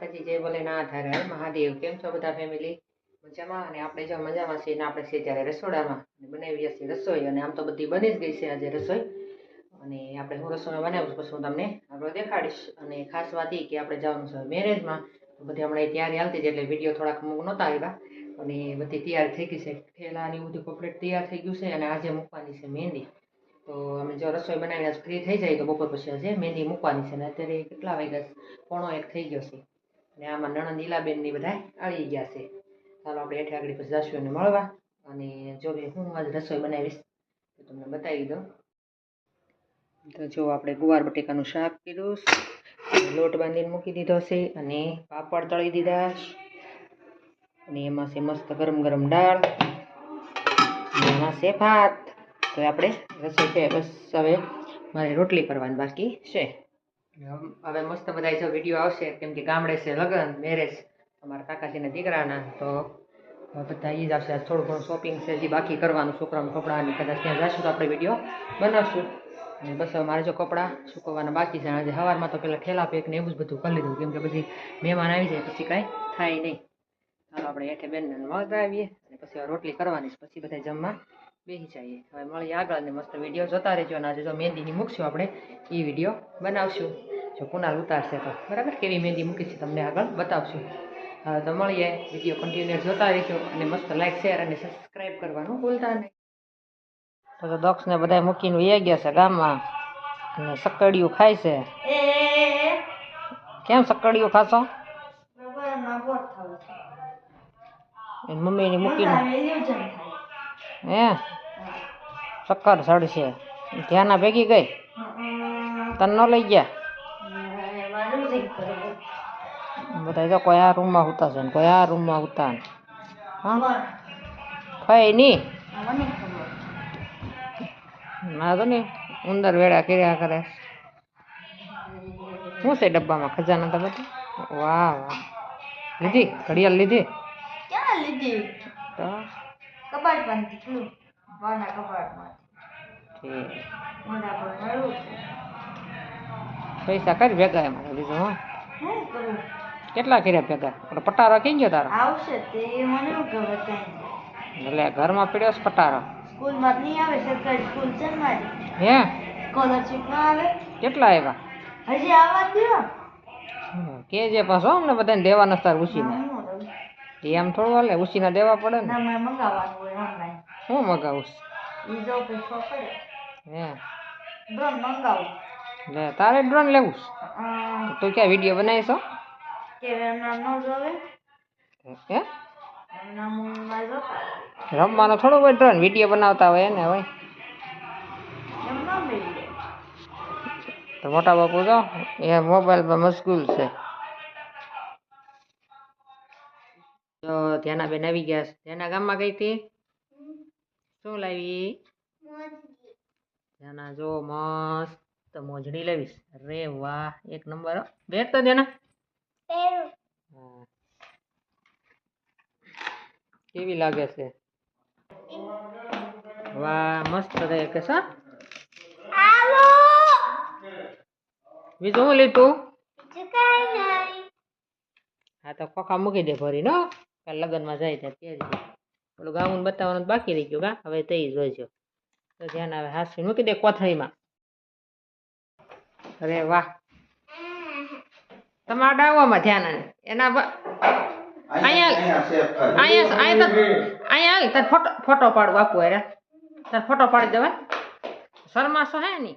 સોમનાથ હર હર મહાદેવ. કેમ છો બધા ફેમિલી મજામાં? અને આપણે જો મજામાં છીએ આપણે છીએ ત્યારે રસોડામાં. બનાવી છીએ રસોઈ. અને આમ તો બધી બની જ ગઈ છે આજે રસોઈ. અને આપણે હું રસોઈ બનાવીશ પછી હું તમને આગળ દેખાડીશ. અને ખાસ વાત એ કે આપણે જવાનું છે મેરેજમાં. બધી હમણાં તૈયારી આવતી હતી એટલે વીડિયો થોડાક મૂક નહોતા આવ્યા. અને બધી તૈયાર થઈ ગઈ છે. ઠેલા ને એવું બધું કમ્પ્લીટ તૈયાર થઈ ગયું છે અને આજે મૂકવાની છે મહેંદી. તો અમે જો રસોઈ બનાવીને ફ્રી થઈ જાય તો બપોર પછી આજે મહેંદી મૂકવાની છે. ને અત્યારે કેટલા વાગ્યા? પોણો એક થઈ ગયો છે. અને આમાં નણંદ ઈલાબેનની બધા આવી ગયા છે. ચાલો આપણે હેઠે આગળ પછી જશું મળવા અને જો હું આજ રસોઈ બનાવીશ તો તમને બતાવી દઉં. તો જો આપણે ગુવાર બટેકાનું શાક કર્યું લોટ બાંધીને મૂકી દીધો છે અને પાપડ તળી દીધા અને એમાં છે મસ્ત ગરમ ગરમ દાળ એમાં છે ભાત. તો આપણે રસોઈ છે, બસ હવે મારે રોટલી કરવાની બાકી છે. હવે મસ્ત બધા જો વીડિયો આવશે, કેમ કે ગામડે છે, લગ્ન મેરેજ અમારા કાકાજીના દીકરાના, તો બધા એ જ આવશે. થોડું ઘણું શોપિંગ છે જે બાકી કરવાનું, છોકરાનું કપડાં કદાચ ત્યાં જશું તો આપણે વીડિયો બનાવશું. અને બસ હવે મારે જો કપડાં સુકવવાના બાકી છે આજે સવારમાં તો પેલા ઠેલા પેક ને એવું જ બધું કરી લીધું, કેમ કે પછી મહેમાન આવી જાય, પછી કાંઈ થાય નહીં. ચાલો, આપણે હેઠે બેનને મળતા આવીએ, અને પછી રોટલી કરવાની પછી બધા જમવા. બેસી જઈએ. હવે મળીએ આગળ અને મસ્ત વીડિયો જોતા રહેજો અને આજે જો મહેંદીની મૂકશું આપણે એ વીડિયો બનાવશું. જો કુનાલ ઉતારશે તો. બરાબર? કેવી મહેંદી મૂકી છે તમને આગળ બતાવશું. હવે તો મળીએ વીડિયો કન્ટિન્યુ જોતા રહેજો અને મસ્ત લાઈક શેર અને સબસ્ક્રાઈબ કરવાનું ભૂલતા નહીં. તો દક્ષને બધા મૂકીને વહી ગયા છે ગામમાં અને સકડિયું ખાય છે. કેમ સકડિયું ખાશો? મમ્મીની મૂકીને. હે? શક્કર ચડશે ધ્યાના ભેગી ગઈ. તને ન લઈ ગયા? બધા તો કોઈ આ રૂમમાં ઉતા છે કોઈ આ રૂમમાં ઉતા હા? ખાય નહીં? ના તો નહીં. ઉંદર વેળા કર્યા કરે. શું છે ડબ્બામાં ખજાના તો બધા? વાહ વાહ. લીધી? ઘડિયાળ લીધી? ક્યાં લીધી? તો? કબાટ કેટલું વાના કબાટમાં મોઢા પર મળવું પૈસા કરી ભેગા એમાં બીજું હા? શું કરું? કેટલા કર્યા ભેગા? ઓલો પટારો કઈ ગયો તારો? આવશે તે મને શું ખબર કઈ એટલે ઘરમાં પડ્યો છે પટારો? સ્કૂલમાં નહીં આવે સરકારી સ્કૂલ છે ને મારી. હે? સ્કોલરશીપ ના આવે. કેટલા આવ્યા? હજી આવવા દો કે જે પાછો અમને બધાને દેવાના તાર ઉછીના. એમ થોડું હાલે ઉછીના દેવા પડે ને. મંગાવવાનું હોય હું મગાવું ઈ જો કરે હે. ડ્રોન મંગાવું. લે તારે ડ્રોન લેવું છે? તો ક્યાં વીડિયો બનાવીશો કે એમના ન જોવે? હે? એમના રમવાનો થોડો હોય ડ્રોન વીડિયો બનાવતા હોય ને હોય તો મોટા બાપુ જો એ મોબાઈલમાં મશગુલ છે. તો ત્યાંના બેન આવી ગયા છે. ધ્યાના ગામમાં ગઈ હતી? શું લાવી? ધ્યાના જો મસ્ત મોજડી લાવીશ. રે વાહ એક નંબર બેટ તો દેના. કેવી લાગે છે? વાહ મસ્ત રહે કે સા બીજું શું લીધું? હા તો ખોખા મૂકી દે ભરી નો કાલ લગ્નમાં જાય ત્યાં પહેરજે ઓલું ગાઉન બતાવવાનું બાકી રહી ગયું કા? હવે તે જોઈજો તો ધ્યાન આવે હાસી મૂકી દે કોથળીમાં. અરે વાહ. તમારા ડાવામાં ધ્યાન આવે. એના અહીંયા અહીંયા અહીંયા અહીંયા તાર ફોટો ફોટો પાડું આપું અરે તાર ફોટો પાડી દેવા. શરમાશો હે ની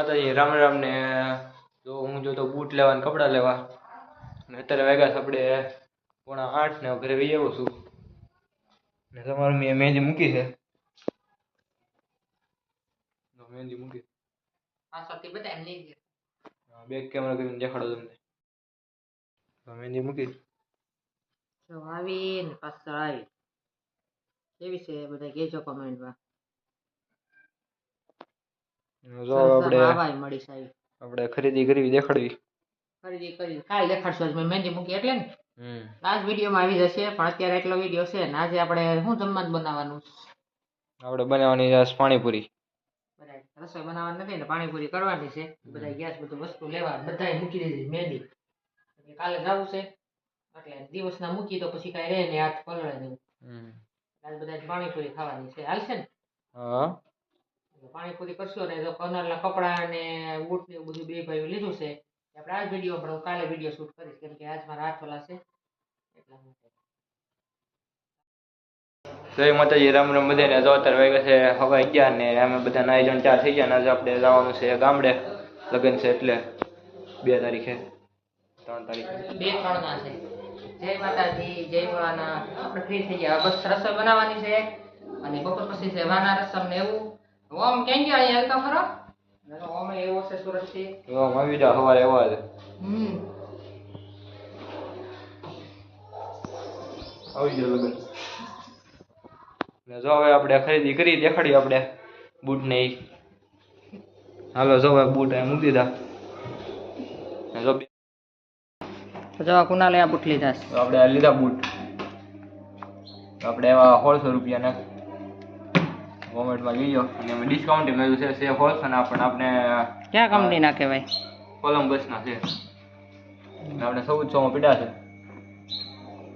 માતાજી રામ રામ ને જો હું જો તો બૂટ લેવા ને કપડાં લેવા. અત્યારે વાગ્યા આપણે પોણા આઠ ને ઘરે વહી આવું છું. ને તમારું મેં મહેંદી મૂકી છે. મહેંદી મૂકી. બેક કેમેરા કરીને દેખાડો તમને. મહેંદી મૂકી. આવી ને પાછળ આવી. કેવી છે બધા કહેજો કમેન્ટમાં જો આપણે મળી સાહેબ આપણે ખરીદી કરવી દેખાડવી. ખરીદી કરી. કાલ દેખાડશો આજ મેં મહેંદી મૂકી એટલે ને? હમ. આજ વિડીયોમાં આવી જશે પણ અત્યારે એટલો વીડિયો છે ને આજે આપણે શું જમવાનું બનાવવાનું? આપણે બનાવવાની છે પાણીપુરી. રસોઈ બનાવવાની નથી ને પાણીપુરી કરવાની છે. બધા ગેસ બધું વસ્તુ લેવા બધાય મૂકી દીધી મહેંદી. એટલે કાલે જવું છે. એટલે દિવસના મૂકી તો પછી કાંઈ રહે ને હાથ પલળે નહીં. હમ. આજ બધા પાણીપુરી ખાવાની છે. હાલશે ને? હા. પાણીપુરી કરશો ને જો કનરના કપડાં ને બૂટ ને બધું બે ભાઈઓ લીધું છે આપણે આ વીડિયો પણ હું કાલે વીડિયો શૂટ કરીશ કેમ કે આજ મારા હાથ ઓલા છે. એટલા માટે. જય માતાજી રામ રામ બધાને. જો અત્યારે વાગ્યા છે હવા ગયા ને અમે બધા નાઈ જણ ચાર થઈ ગયા ને આજે આપણે જવાનું છે ગામડે. લગ્ન છે એટલે બે તારીખે ત્રણ તારીખે. બે ત્રણ ના છે. જય માતાજી જય ભોળાના આપણે ફ્રી થઈ ગયા. બસ રસોઈ બનાવવાની છે. અને બપોર પછી છે વાના રસમ ને એવું. ઓમ ક્યાં ગયા અહીંયા હાલતા ખરો? અને ઓમ એવો છે સુરતથી. તો આવી જાવ સવારે એવા જ. હમ. આવી ગયો લગ્ન. ને જો હવે આપણે ખરીદી કરી દેખાડી આપણે બૂટ ને. હાલો જો હવે બૂટ અહીં મૂકી દીધા ને જો જવા કુનાલે આ બુટ લીધા છે. તો આપણે લીધા બૂટ. આપણે એવા સોળસો રૂપિયાના. ગવર્મેન્ટમાં જોઈજો અને અમે ડિસ્કાઉન્ટ કર્યું છે સેફ હોલસેલ પણ આપણે ક્યાં કંપની ના કહેવાય? કોલમ્બસના છે. આપણે આપણે ચૌદસોમાં પીડા છે.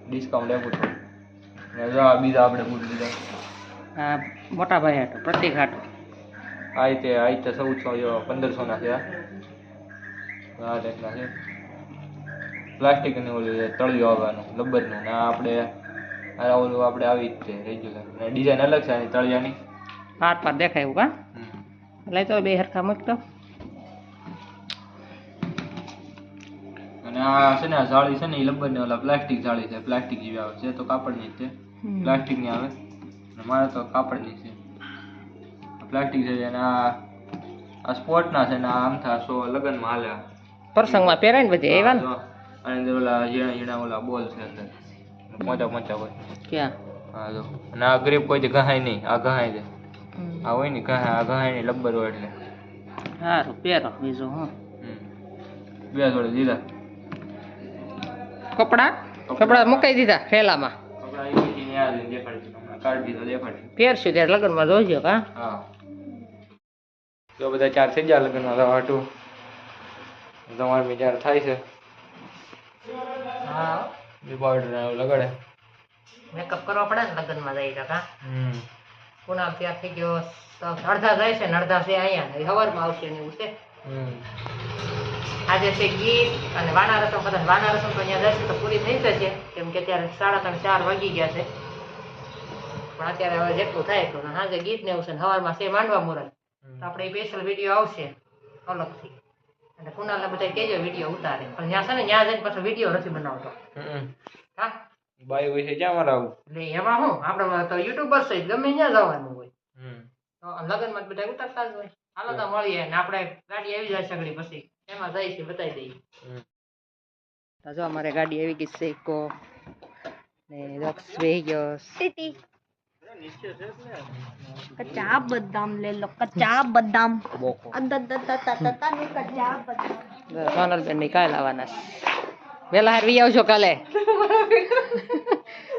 ડિસ્કાઉન્ટ એવું છે. અને જો આ બીજા આપણે બૂટ લીધા આ મોટા ભાઈ હાટો પ્રતિક હાટો. આ રીતે આ રીતે ચૌદસો જેવા પંદરસોના છે આ ટાઈપના છે. પ્લાસ્ટિકની ઓલું તળિયું આવવાનું લબ્બરનું ને આપણે આ ઓલું આપણે આવી જ છે રેગ્યુલર અને ડિઝાઇન અલગ છે આની તળિયાની. હાથ પર દેખાય એવું કા લઈ તો બે હરખા મૂકતો અને આ છે ને આ જાળી છે ને એ લબ્બરની ઓલા પ્લાસ્ટિક જાળી છે પ્લાસ્ટિક જેવી આવે છે તો કાપડની જ છે. પ્લાસ્ટિકની આવે. અને મારે તો કાપડની છે. પ્લાસ્ટિક છે અને આ આ સ્પોર્ટના છે ને આ આમથા સો લગ્નમાં હાલે. પ્રસંગમાં પહેરાય ને બધે એવા ને? અંદર ઓલા ઝીણા ઝીણા ઓલા બોલ છે અંદર. મોટા મોટા હોય. ક્યાં? હા જો. અને આ ગ્રીપ કોઈ ગહાય નહીં આ ગહાય છે આ હોય ને કહે આ નહીં લબ્બર હોય એટલે. સારું પહેરો બીજું હા. બે જોડે દીધા. કપડા? કપડા. મુકાઈ દીધા થેલામાં? પહેરશું ત્યારે લગ્નમાં કા બધા ચાર થઈ ગયા લગ્નમાં તો હાટું. તમારે બી ચાર થાય છે. હા. બી પાવડર એવું લગાડે. મેકઅપ કરવા પડે ને લગ્નમાં જઈ કા હમ. પૂનમ ત્યાં થઈ ગયો અડધા જાય છે ને અડધા છે અહીંયા ને. સવારમાં આવશે ને એવું છે. આજે છે ગીત અને વાના રસમ કદાચ વાના રસમ તો અહીંયા જશે તો પૂરી થઈ જશે. કેમ કે અત્યારે સાડા ત્રણ ચાર વાગી ગયા છે. પણ અત્યારે હવે જેટલું થાય એટલું. સાંજે ગીત ને એવું છે ને સવારમાં છે માંડવા મુરત તો આપણે સ્પેશિયલ વીડિયો આવશે અલગથી. અને કુનાલને બધા કેજો વીડિયો ઉતારે. પણ ત્યાં છે ને ત્યાં જઈને પાછો વીડિયો નથી બનાવતો. હમ હા હોય છે ક્યાં મારા આવું? એટલે એમાં હું? આપણે તો યુટ્યુબર છે ગમે ત્યાં જવાનું હોય. હમ. તો લગ્નમાં બધા ઉતરતા જ હોય. હાલો તો મળીએ ને આપણે ગાડી આવી જાય સગડી પછી. એમાં જઈશું બતાવી દઈએ. તો જો અમારે ગાડી આવી ગઈ છે ઇકો ને રોક્સ બેહી ગયો ટીટી કચ્ચા બદામ લે લો કચ્ચા બદામ. બોકો. અદદદદદદદનું કચ્ચા બદામ સોનલબેનની કાલ આવવાના છે વેલા હારવી આવજો કાલે.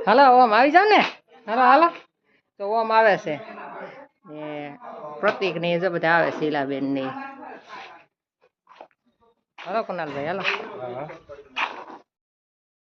હાલો, ઓમ, આવી જાવ ને? હાલો હાલો. તો ઓમ આવે છે. પ્રતિકની જો બધા આવે શીલાબેનની હાલો કુનાલભાઈ હાલો.